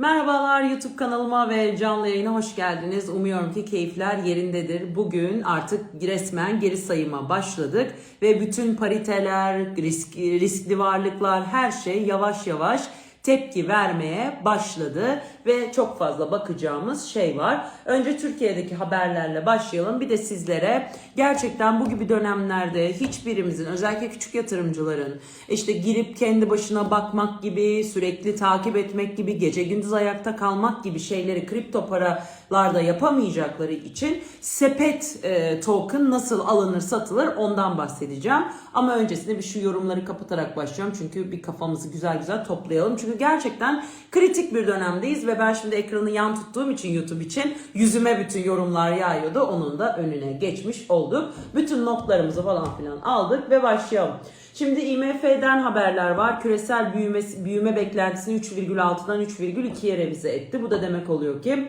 Merhabalar YouTube kanalıma ve canlı yayına hoş geldiniz. Umuyorum ki keyifler yerindedir. Bugün artık resmen geri sayıma başladık ve bütün pariteler, risk, riskli varlıklar her şey yavaş yavaş tepki vermeye başladı ve çok fazla bakacağımız şey var. Önce Türkiye'deki haberlerle başlayalım. Bir de sizlere gerçekten bu gibi dönemlerde hiçbirimizin özellikle küçük yatırımcıların işte girip kendi başına bakmak gibi, sürekli takip etmek gibi, gece gündüz ayakta kalmak gibi şeyleri kripto paralarda yapamayacakları için sepet e, token nasıl alınır satılır ondan bahsedeceğim. Ama öncesinde bir şu yorumları kapatarak başlıyorum. Çünkü bir kafamızı güzel güzel toplayalım. Çünkü gerçekten kritik bir dönemdeyiz ve ben şimdi ekranı yan tuttuğum için YouTube için yüzüme bütün yorumlar yağıyordu. Onun da önüne geçmiş olduk. Bütün notlarımızı falan filan aldık ve başlayalım. Şimdi IMF'den haberler var. Küresel büyüme, büyüme beklentisini 3,6'dan 3,2'ye revize etti. Bu da demek oluyor ki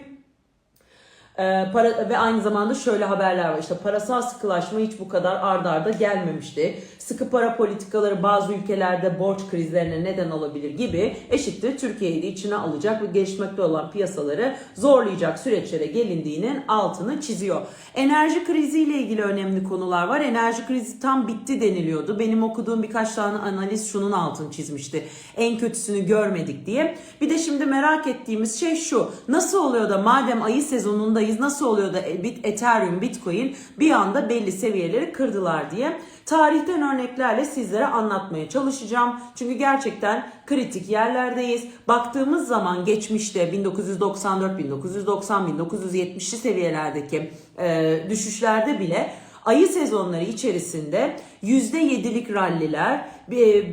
ee, para ve aynı zamanda şöyle haberler var. İşte parasal sıkılaşma hiç bu kadar ard arda gelmemişti. Sıkı para politikaları bazı ülkelerde borç krizlerine neden olabilir gibi eşittir Türkiye'yi de içine alacak ve gelişmekte olan piyasaları zorlayacak süreçlere gelindiğinin altını çiziyor. Enerji kriziyle ilgili önemli konular var. Enerji krizi tam bitti deniliyordu. Benim okuduğum birkaç tane analiz şunun altını çizmişti. En kötüsünü görmedik diye. Bir de şimdi merak ettiğimiz şey şu. Nasıl oluyor da madem ayı sezonundayız nasıl oluyor da Ethereum, Bitcoin bir anda belli seviyeleri kırdılar diye tarihten örneklerle sizlere anlatmaya çalışacağım. Çünkü gerçekten kritik yerlerdeyiz. Baktığımız zaman geçmişte 1994, 1990, 1970'li seviyelerdeki e, düşüşlerde bile ayı sezonları içerisinde %7'lik ralliler, e,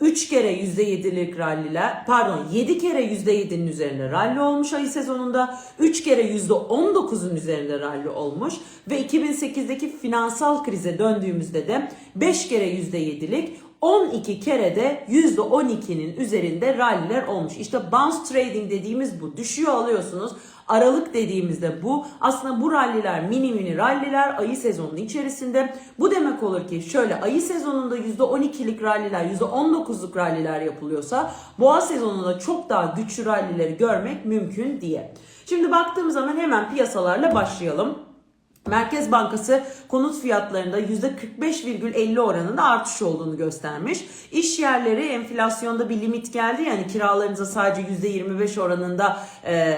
3 kere %7'lik ralliler pardon 7 kere %7'nin üzerinde ralli olmuş ayı sezonunda 3 kere %19'un üzerinde ralli olmuş ve 2008'deki finansal krize döndüğümüzde de 5 kere %7'lik 12 kere de %12'nin üzerinde ralliler olmuş. İşte bounce trading dediğimiz bu. Düşüyor alıyorsunuz. Aralık dediğimizde bu. Aslında bu ralliler mini mini ralliler ayı sezonunun içerisinde. Bu demek olur ki şöyle ayı sezonunda %12'lik ralliler, %19'luk ralliler yapılıyorsa boğa sezonunda çok daha güçlü rallileri görmek mümkün diye. Şimdi baktığımız zaman hemen piyasalarla başlayalım. Merkez Bankası konut fiyatlarında %45,50 oranında artış olduğunu göstermiş. İş yerleri enflasyonda bir limit geldi yani kiralarınıza sadece %25 oranında e,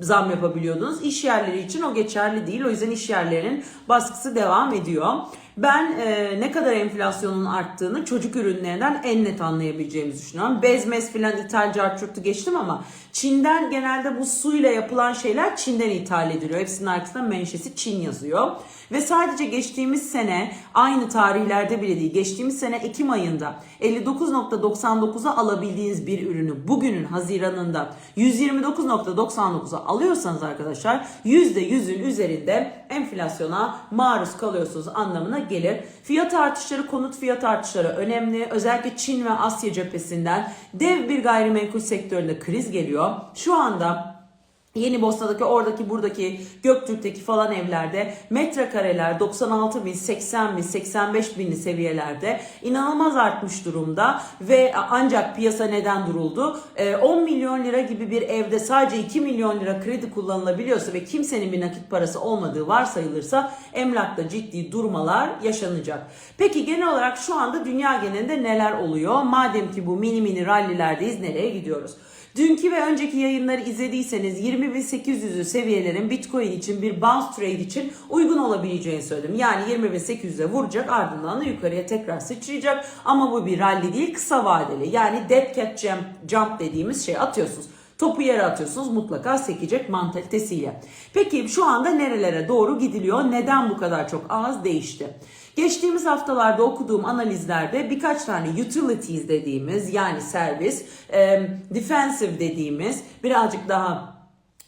zam yapabiliyordunuz. İş yerleri için o geçerli değil. O yüzden iş yerlerinin baskısı devam ediyor. Ben e, ne kadar enflasyonun arttığını çocuk ürünlerinden en net anlayabileceğimizi düşünüyorum. Bezmez filan ithal carçurtu geçtim ama Çin'den genelde bu suyla yapılan şeyler Çin'den ithal ediliyor. Hepsinin arkasında menşesi Çin yazıyor. Ve sadece geçtiğimiz sene aynı tarihlerde bile değil geçtiğimiz sene Ekim ayında 59.99'a alabildiğiniz bir ürünü bugünün Haziran'ında 129.99'a alıyorsanız arkadaşlar %100'ün üzerinde enflasyona maruz kalıyorsunuz anlamına gelir. Fiyat artışları, konut fiyat artışları önemli. Özellikle Çin ve Asya cephesinden dev bir gayrimenkul sektöründe kriz geliyor. Şu anda Yeni Bosna'daki oradaki buradaki Göktürk'teki falan evlerde metrekareler 96 bin 80 bin 85 binli seviyelerde inanılmaz artmış durumda ve ancak piyasa neden duruldu? 10 milyon lira gibi bir evde sadece 2 milyon lira kredi kullanılabiliyorsa ve kimsenin bir nakit parası olmadığı varsayılırsa emlakta ciddi durmalar yaşanacak. Peki genel olarak şu anda dünya genelinde neler oluyor? Madem ki bu mini mini rallilerdeyiz nereye gidiyoruz? Dünkü ve önceki yayınları izlediyseniz 20.800'ü seviyelerin Bitcoin için bir bounce trade için uygun olabileceğini söyledim. Yani 20.800'e vuracak ardından da yukarıya tekrar sıçrayacak. Ama bu bir rally değil kısa vadeli. Yani dead cat jump, jump dediğimiz şey atıyorsunuz. Topu yere atıyorsunuz mutlaka sekecek mantalitesiyle. Peki şu anda nerelere doğru gidiliyor? Neden bu kadar çok az değişti? Geçtiğimiz haftalarda okuduğum analizlerde birkaç tane utilities dediğimiz yani servis, defensive dediğimiz birazcık daha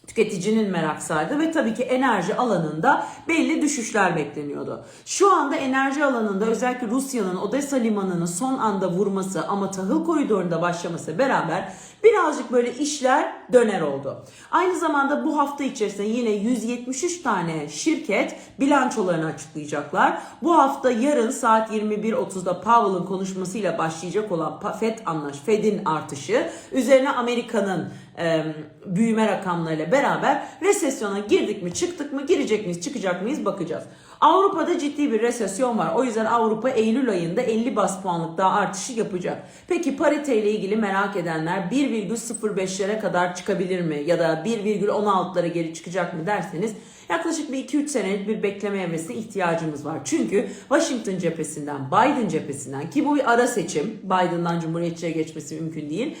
tüketicinin merak sardı ve tabii ki enerji alanında belli düşüşler bekleniyordu. Şu anda enerji alanında özellikle Rusya'nın Odessa limanını son anda vurması ama tahıl koridorunda başlaması beraber birazcık böyle işler döner oldu. Aynı zamanda bu hafta içerisinde yine 173 tane şirket bilançolarını açıklayacaklar. Bu hafta yarın saat 21.30'da Powell'ın konuşmasıyla başlayacak olan FED anlaş, FED'in artışı üzerine Amerika'nın e, büyüme rakamlarıyla beraber resesyona girdik mi çıktık mı girecek miyiz çıkacak mıyız bakacağız. Avrupa'da ciddi bir resesyon var. O yüzden Avrupa Eylül ayında 50 bas puanlık daha artışı yapacak. Peki parite ile ilgili merak edenler 1,05'lere kadar çıkabilir mi? Ya da 1,16'lara geri çıkacak mı derseniz yaklaşık bir 2-3 senelik bir bekleme evresine ihtiyacımız var. Çünkü Washington cephesinden, Biden cephesinden ki bu bir ara seçim. Biden'dan Cumhuriyetçiye geçmesi mümkün değil.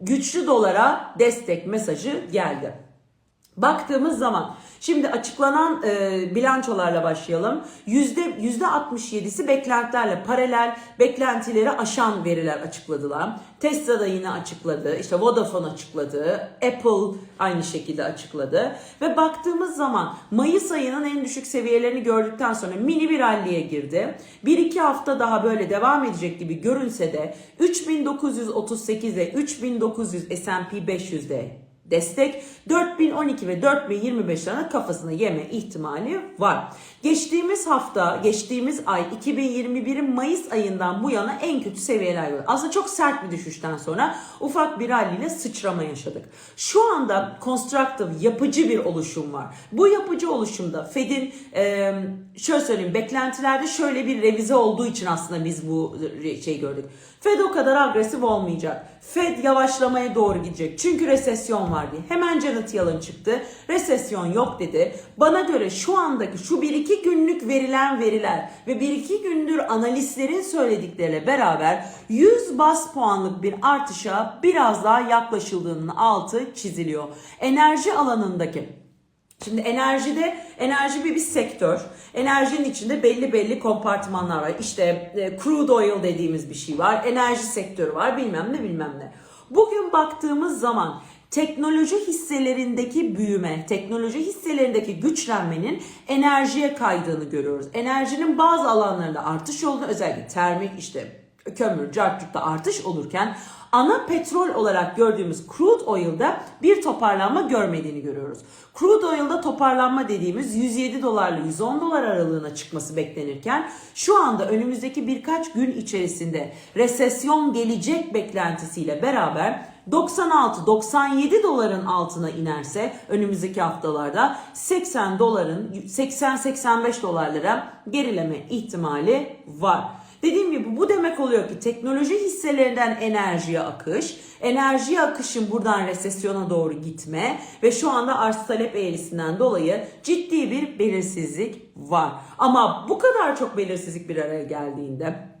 Güçlü dolara destek mesajı geldi. Baktığımız zaman şimdi açıklanan e, bilançolarla başlayalım. Yüzde yüzde 67'si beklentilerle paralel beklentileri aşan veriler açıkladılar. Tesla da yine açıkladı. İşte Vodafone açıkladı. Apple aynı şekilde açıkladı. Ve baktığımız zaman Mayıs ayının en düşük seviyelerini gördükten sonra mini bir ralliye girdi. Bir iki hafta daha böyle devam edecek gibi görünse de 3938 ve 3900 S&P 500'de destek 4012 ve 4025 lira kafasına yeme ihtimali var. Geçtiğimiz hafta, geçtiğimiz ay 2021'in Mayıs ayından bu yana en kötü seviyeler gördük. Aslında çok sert bir düşüşten sonra ufak bir ralliyle sıçrama yaşadık. Şu anda constructive, yapıcı bir oluşum var. Bu yapıcı oluşumda Fed'in e, şöyle söyleyeyim beklentilerde şöyle bir revize olduğu için aslında biz bu şey gördük. Fed o kadar agresif olmayacak. Fed yavaşlamaya doğru gidecek. Çünkü resesyon var diye. Hemen Janet Yellen çıktı. Resesyon yok dedi. Bana göre şu andaki şu 1-2 günlük verilen veriler ve 1-2 gündür analistlerin söyledikleriyle beraber 100 bas puanlık bir artışa biraz daha yaklaşıldığının altı çiziliyor. Enerji alanındaki Şimdi enerjide enerji bir, bir sektör. Enerjinin içinde belli belli kompartmanlar var. İşte e, crude oil dediğimiz bir şey var. Enerji sektörü var. Bilmem ne bilmem ne. Bugün baktığımız zaman teknoloji hisselerindeki büyüme, teknoloji hisselerindeki güçlenmenin enerjiye kaydığını görüyoruz. Enerjinin bazı alanlarında artış olduğunu özellikle termik işte kömür, cartçukta artış olurken ana petrol olarak gördüğümüz crude oil'da bir toparlanma görmediğini görüyoruz. Crude oil'da toparlanma dediğimiz 107 dolarla 110 dolar aralığına çıkması beklenirken şu anda önümüzdeki birkaç gün içerisinde resesyon gelecek beklentisiyle beraber 96-97 doların altına inerse önümüzdeki haftalarda 80 doların 80-85 dolarlara gerileme ihtimali var. Dediğim gibi bu demek oluyor ki teknoloji hisselerinden enerjiye akış, enerji akışın buradan resesyona doğru gitme ve şu anda arz talep eğrisinden dolayı ciddi bir belirsizlik var. Ama bu kadar çok belirsizlik bir araya geldiğinde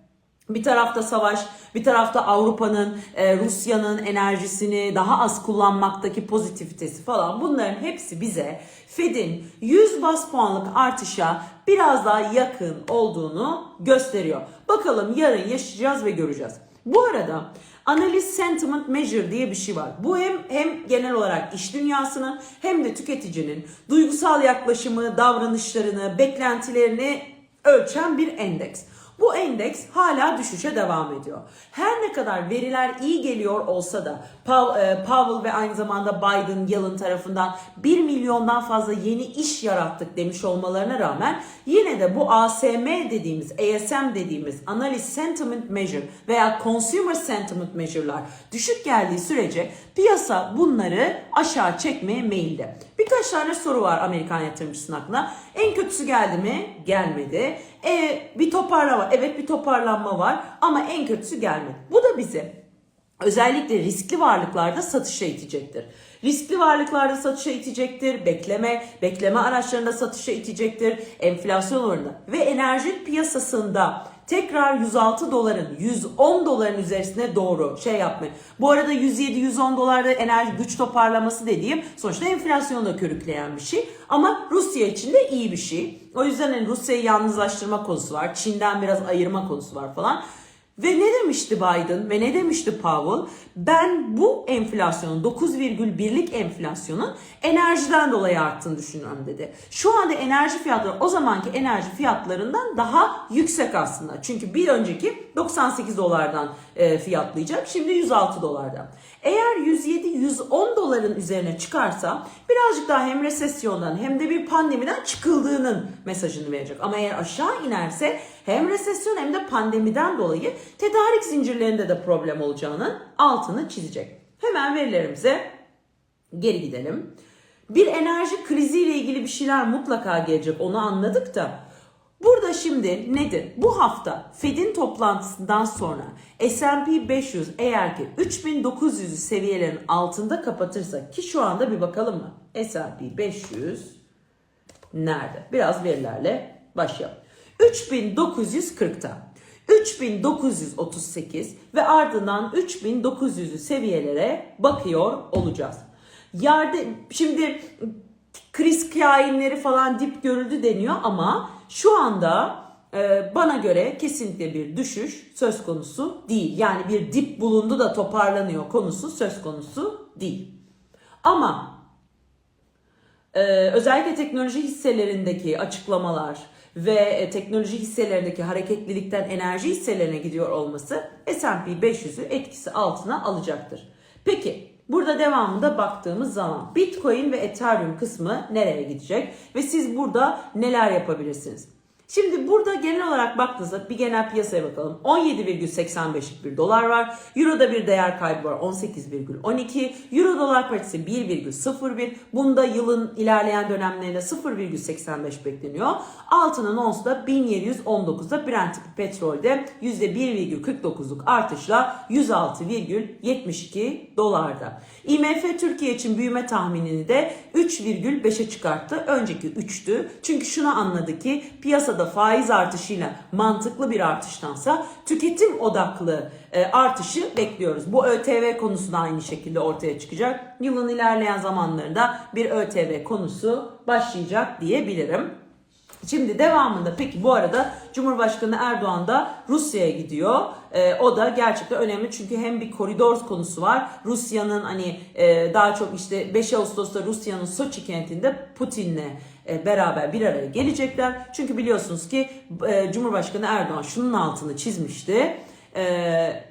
bir tarafta savaş, bir tarafta Avrupa'nın, e, Rusya'nın enerjisini daha az kullanmaktaki pozitivitesi falan bunların hepsi bize Fed'in 100 bas puanlık artışa biraz daha yakın olduğunu gösteriyor. Bakalım yarın yaşayacağız ve göreceğiz. Bu arada analiz sentiment measure diye bir şey var. Bu hem hem genel olarak iş dünyasının hem de tüketicinin duygusal yaklaşımı, davranışlarını, beklentilerini ölçen bir endeks. Bu endeks hala düşüşe devam ediyor. Her ne kadar veriler iyi geliyor olsa da e, Powell ve aynı zamanda Biden, Yellen tarafından 1 milyondan fazla yeni iş yarattık demiş olmalarına rağmen yine de bu ASM dediğimiz, ASM dediğimiz Analyst Sentiment Measure veya Consumer Sentiment Measure'lar düşük geldiği sürece piyasa bunları aşağı çekmeye meyilli. Birkaç tane soru var Amerikan yatırımcısının aklına. En kötüsü geldi mi? Gelmedi. E, bir toparlama. Evet bir toparlanma var ama en kötüsü gelmedi. Bu da bizi özellikle riskli varlıklarda satışa itecektir. Riskli varlıklarda satışa itecektir. Bekleme, bekleme araçlarında satışa itecektir. Enflasyon oranı ve enerji piyasasında tekrar 106 doların 110 doların üzerine doğru şey yapmayın. Bu arada 107-110 dolarda enerji güç toparlaması dediğim sonuçta enflasyonu da körükleyen bir şey. Ama Rusya için de iyi bir şey. O yüzden hani Rusya'yı yalnızlaştırma konusu var. Çin'den biraz ayırma konusu var falan. Ve ne demişti Biden ve ne demişti Powell? Ben bu enflasyonun 9,1'lik enflasyonun enerjiden dolayı arttığını düşünüyorum dedi. Şu anda enerji fiyatları o zamanki enerji fiyatlarından daha yüksek aslında. Çünkü bir önceki 98 dolardan e, fiyatlayacak. Şimdi 106 dolardan. Eğer 107-110 doların üzerine çıkarsa birazcık daha hem resesyondan hem de bir pandemiden çıkıldığının mesajını verecek. Ama eğer aşağı inerse hem resesyon hem de pandemiden dolayı tedarik zincirlerinde de problem olacağının altını çizecek. Hemen verilerimize geri gidelim. Bir enerji kriziyle ilgili bir şeyler mutlaka gelecek onu anladık da Burada şimdi nedir? Bu hafta Fed'in toplantısından sonra S&P 500 eğer ki 3900 seviyelerin altında kapatırsa ki şu anda bir bakalım mı? S&P 500 nerede? Biraz verilerle başlayalım. 3940'ta. 3938 ve ardından 3900'lü seviyelere bakıyor olacağız. Yerde şimdi kriz kainleri falan dip görüldü deniyor ama şu anda e, bana göre kesinlikle bir düşüş söz konusu değil. Yani bir dip bulundu da toparlanıyor konusu söz konusu değil. Ama e, özellikle teknoloji hisselerindeki açıklamalar ve e, teknoloji hisselerindeki hareketlilikten enerji hisselerine gidiyor olması S&P 500'ü etkisi altına alacaktır. Peki Burada devamında baktığımız zaman Bitcoin ve Ethereum kısmı nereye gidecek ve siz burada neler yapabilirsiniz? Şimdi burada genel olarak baktığınızda bir genel piyasaya bakalım. 17,85'lik bir dolar var. Euro'da bir değer kaybı var 18,12. Euro dolar paritesi 1,01. Bunda yılın ilerleyen dönemlerinde 0,85 bekleniyor. Altının onsu da 1719'da Brent petrolde %1,49'luk artışla 106,72 dolarda. IMF Türkiye için büyüme tahminini de 3,5'e çıkarttı. Önceki 3'tü. Çünkü şunu anladı ki piyasada faiz artışıyla mantıklı bir artıştansa tüketim odaklı e, artışı bekliyoruz. Bu ÖTV konusu da aynı şekilde ortaya çıkacak. Yılın ilerleyen zamanlarında bir ÖTV konusu başlayacak diyebilirim. Şimdi devamında peki bu arada Cumhurbaşkanı Erdoğan da Rusya'ya gidiyor. Ee, o da gerçekten önemli çünkü hem bir koridor konusu var. Rusya'nın hani e, daha çok işte 5 Ağustos'ta Rusya'nın Soçi kentinde Putin'le e, beraber bir araya gelecekler. Çünkü biliyorsunuz ki e, Cumhurbaşkanı Erdoğan şunun altını çizmişti. E,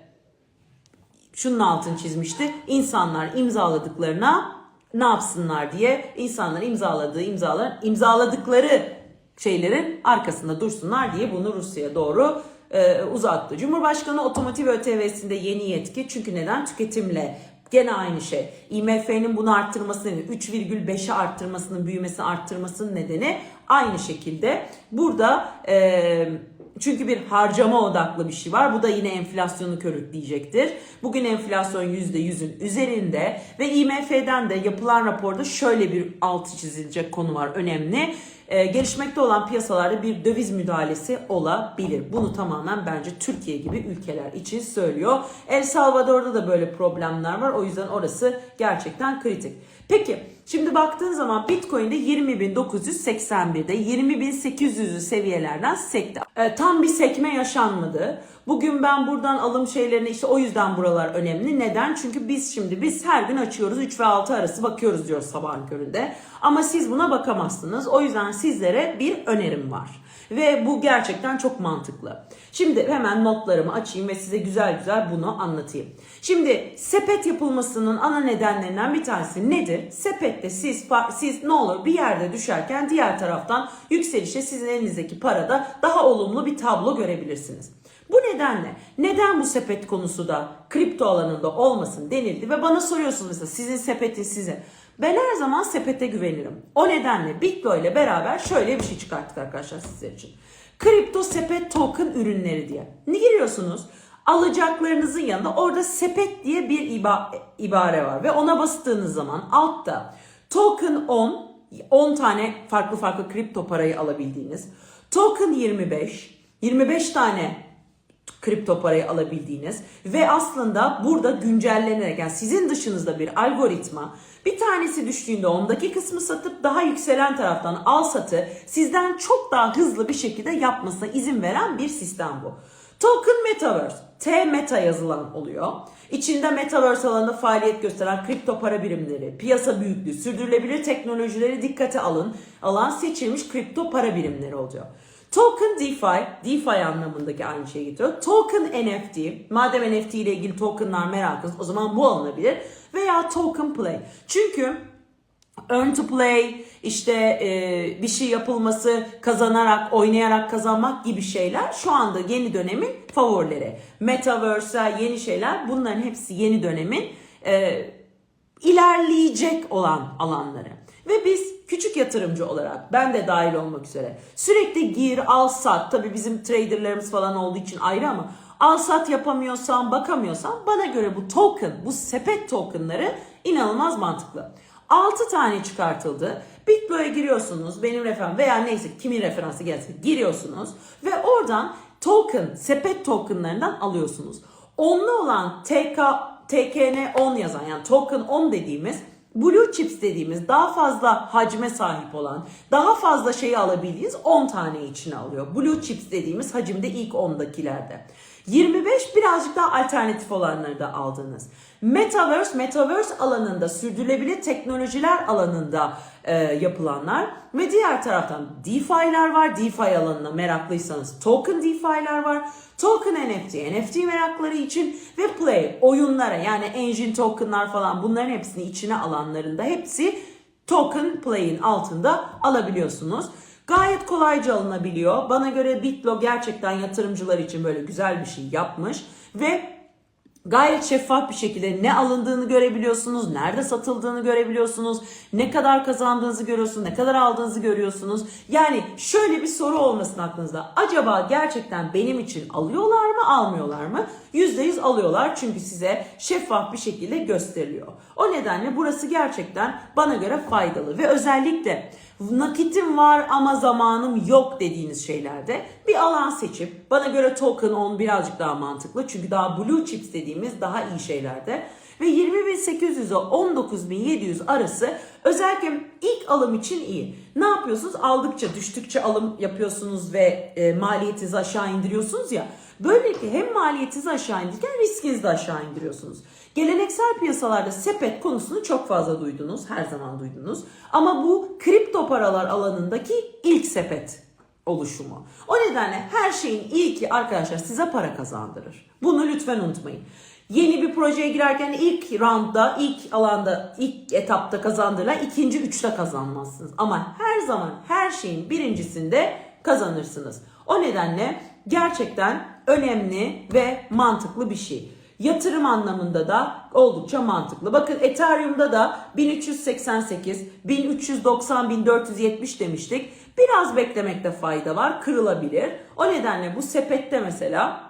şunun altını çizmişti. İnsanlar imzaladıklarına ne yapsınlar diye insanlar imzaladığı imzalar imzaladıkları şeylerin arkasında dursunlar diye bunu Rusya'ya doğru e, uzattı. Cumhurbaşkanı otomotiv ÖTV'sinde yeni yetki çünkü neden tüketimle Gene aynı şey. IMF'nin bunu arttırmasının 3,5'e arttırmasının büyümesini arttırmasının nedeni aynı şekilde. Burada e, çünkü bir harcama odaklı bir şey var. Bu da yine enflasyonu körükleyecektir. Bugün enflasyon %100'ün üzerinde ve IMF'den de yapılan raporda şöyle bir altı çizilecek konu var önemli. Ee, gelişmekte olan piyasalarda bir döviz müdahalesi olabilir. Bunu tamamen bence Türkiye gibi ülkeler için söylüyor. El Salvador'da da böyle problemler var. O yüzden orası gerçekten kritik. Peki şimdi baktığın zaman Bitcoin'de 20.981'de 20.800'lü seviyelerden sekti. E, tam bir sekme yaşanmadı. Bugün ben buradan alım şeylerini işte o yüzden buralar önemli. Neden? Çünkü biz şimdi biz her gün açıyoruz 3 ve 6 arası bakıyoruz diyor sabahın köründe. Ama siz buna bakamazsınız. O yüzden sizlere bir önerim var. Ve bu gerçekten çok mantıklı. Şimdi hemen notlarımı açayım ve size güzel güzel bunu anlatayım. Şimdi sepet yapılmasının ana nedenlerinden bir tanesi nedir? Sepette siz siz ne olur bir yerde düşerken diğer taraftan yükselişe sizin elinizdeki parada daha olumlu bir tablo görebilirsiniz. Bu nedenle neden bu sepet konusu da kripto alanında olmasın denildi ve bana soruyorsunuz mesela sizin sepetin size. Ben her zaman sepete güvenirim. O nedenle Bitlo ile beraber şöyle bir şey çıkarttık arkadaşlar sizler için. Kripto sepet token ürünleri diye. Ne giriyorsunuz? Alacaklarınızın yanında orada sepet diye bir iba, ibare var ve ona bastığınız zaman altta token 10 10 tane farklı farklı kripto parayı alabildiğiniz, token 25 25 tane kripto parayı alabildiğiniz ve aslında burada güncellenerek yani sizin dışınızda bir algoritma bir tanesi düştüğünde ondaki kısmı satıp daha yükselen taraftan al satı sizden çok daha hızlı bir şekilde yapmasına izin veren bir sistem bu. Token Metaverse. T meta yazılan oluyor. İçinde Metaverse alanında faaliyet gösteren kripto para birimleri, piyasa büyüklüğü, sürdürülebilir teknolojileri dikkate alın, alan seçilmiş kripto para birimleri oluyor. Token DeFi, DeFi anlamındaki aynı şeyi getiriyor. Token NFT, madem NFT ile ilgili tokenlar merakınız o zaman bu alınabilir. Veya Token Play. Çünkü earn to play, işte e, bir şey yapılması, kazanarak, oynayarak kazanmak gibi şeyler şu anda yeni dönemin favorileri. Metaverse, yeni şeyler bunların hepsi yeni dönemin e, ilerleyecek olan alanları. Ve biz küçük yatırımcı olarak ben de dahil olmak üzere sürekli gir al sat tabii bizim traderlarımız falan olduğu için ayrı ama al sat yapamıyorsan bakamıyorsan bana göre bu token bu sepet tokenları inanılmaz mantıklı. 6 tane çıkartıldı. Bitbo'ya giriyorsunuz benim referans veya neyse kimin referansı gelse giriyorsunuz ve oradan token sepet tokenlarından alıyorsunuz. Onlu olan TK, TKN 10 yazan yani token 10 dediğimiz Blue chips dediğimiz daha fazla hacme sahip olan, daha fazla şeyi alabildiğiniz 10 tane içine alıyor. Blue chips dediğimiz hacimde ilk 10'dakilerde. 25 birazcık daha alternatif olanları da aldınız. Metaverse, Metaverse alanında sürdürülebilir teknolojiler alanında e, yapılanlar ve diğer taraftan DeFi'ler var. DeFi alanına meraklıysanız token DeFi'ler var. Token NFT, NFT merakları için ve Play oyunlara yani engine tokenlar falan bunların hepsini içine alanlarında hepsi token play'in altında alabiliyorsunuz. Gayet kolayca alınabiliyor. Bana göre Bitlo gerçekten yatırımcılar için böyle güzel bir şey yapmış ve Gayet şeffaf bir şekilde ne alındığını görebiliyorsunuz, nerede satıldığını görebiliyorsunuz, ne kadar kazandığınızı görüyorsunuz, ne kadar aldığınızı görüyorsunuz. Yani şöyle bir soru olmasın aklınızda. Acaba gerçekten benim için alıyorlar mı, almıyorlar mı? %100 alıyorlar çünkü size şeffaf bir şekilde gösteriliyor. O nedenle burası gerçekten bana göre faydalı ve özellikle nakitim var ama zamanım yok dediğiniz şeylerde bir alan seçip bana göre token 10 birazcık daha mantıklı. Çünkü daha blue chips dediğimiz daha iyi şeylerde ve 20.800'e 19.700 arası özellikle ilk alım için iyi. Ne yapıyorsunuz? Aldıkça düştükçe alım yapıyorsunuz ve e, maliyetinizi aşağı indiriyorsunuz ya. Böylelikle hem maliyetinizi aşağı indirirken riskinizi de aşağı indiriyorsunuz. Geleneksel piyasalarda sepet konusunu çok fazla duydunuz, her zaman duydunuz. Ama bu kripto paralar alanındaki ilk sepet oluşumu. O nedenle her şeyin ilki arkadaşlar size para kazandırır. Bunu lütfen unutmayın. Yeni bir projeye girerken ilk roundda, ilk alanda, ilk etapta kazandırılan ikinci üçte kazanmazsınız. Ama her zaman her şeyin birincisinde kazanırsınız. O nedenle gerçekten önemli ve mantıklı bir şey. Yatırım anlamında da oldukça mantıklı. Bakın Ethereum'da da 1388, 1390, 1470 demiştik. Biraz beklemekte fayda var. Kırılabilir. O nedenle bu sepette mesela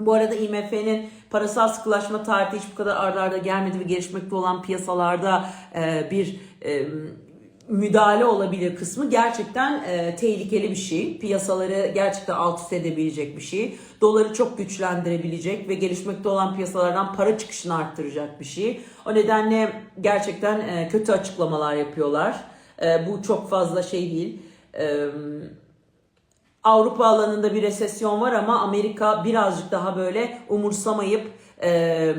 bu arada IMF'nin parasal sıkılaşma tarihi hiç bu kadar ardarda arda gelmedi ve gelişmekte olan piyasalarda e, bir e, müdahale olabilir kısmı gerçekten e, tehlikeli bir şey. Piyasaları gerçekten alt üst edebilecek bir şey. Doları çok güçlendirebilecek ve gelişmekte olan piyasalardan para çıkışını arttıracak bir şey. O nedenle gerçekten kötü açıklamalar yapıyorlar. Bu çok fazla şey değil. E, Avrupa alanında bir resesyon var ama Amerika birazcık daha böyle umursamayıp e,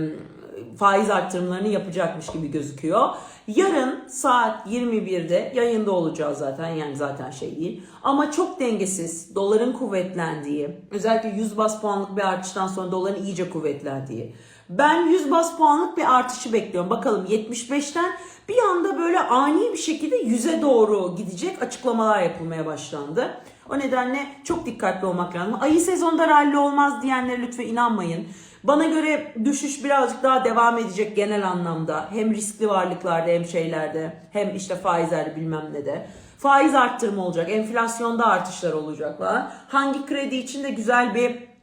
faiz arttırımlarını yapacakmış gibi gözüküyor. Yarın saat 21'de yayında olacağız zaten yani zaten şey değil. Ama çok dengesiz doların kuvvetlendiği özellikle 100 bas puanlık bir artıştan sonra doların iyice kuvvetlendiği. Ben 100 bas puanlık bir artışı bekliyorum. Bakalım 75'ten bir anda böyle ani bir şekilde 100'e doğru gidecek açıklamalar yapılmaya başlandı. O nedenle çok dikkatli olmak lazım. Ayı sezonda ralli olmaz diyenlere lütfen inanmayın. Bana göre düşüş birazcık daha devam edecek genel anlamda. Hem riskli varlıklarda hem şeylerde hem işte faizlerde bilmem ne de. Faiz arttırma olacak, enflasyonda artışlar olacak falan. Hangi kredi için de güzel bir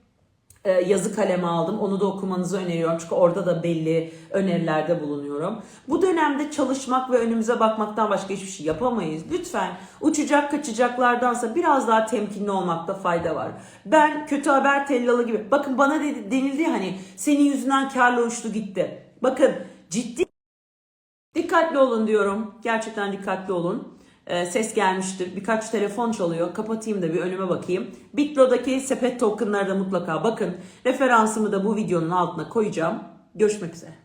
yazı kalemi aldım. Onu da okumanızı öneriyorum. Çünkü orada da belli önerilerde bulunuyorum. Bu dönemde çalışmak ve önümüze bakmaktan başka hiçbir şey yapamayız. Lütfen uçacak kaçacaklardansa biraz daha temkinli olmakta fayda var. Ben kötü haber tellalı gibi. Bakın bana dedi, denildi hani senin yüzünden karla uçtu gitti. Bakın ciddi dikkatli olun diyorum. Gerçekten dikkatli olun. E, ses gelmiştir. Birkaç telefon çalıyor. Kapatayım da bir önüme bakayım. Bitlo'daki sepet tokenlara da mutlaka bakın. Referansımı da bu videonun altına koyacağım. Görüşmek üzere.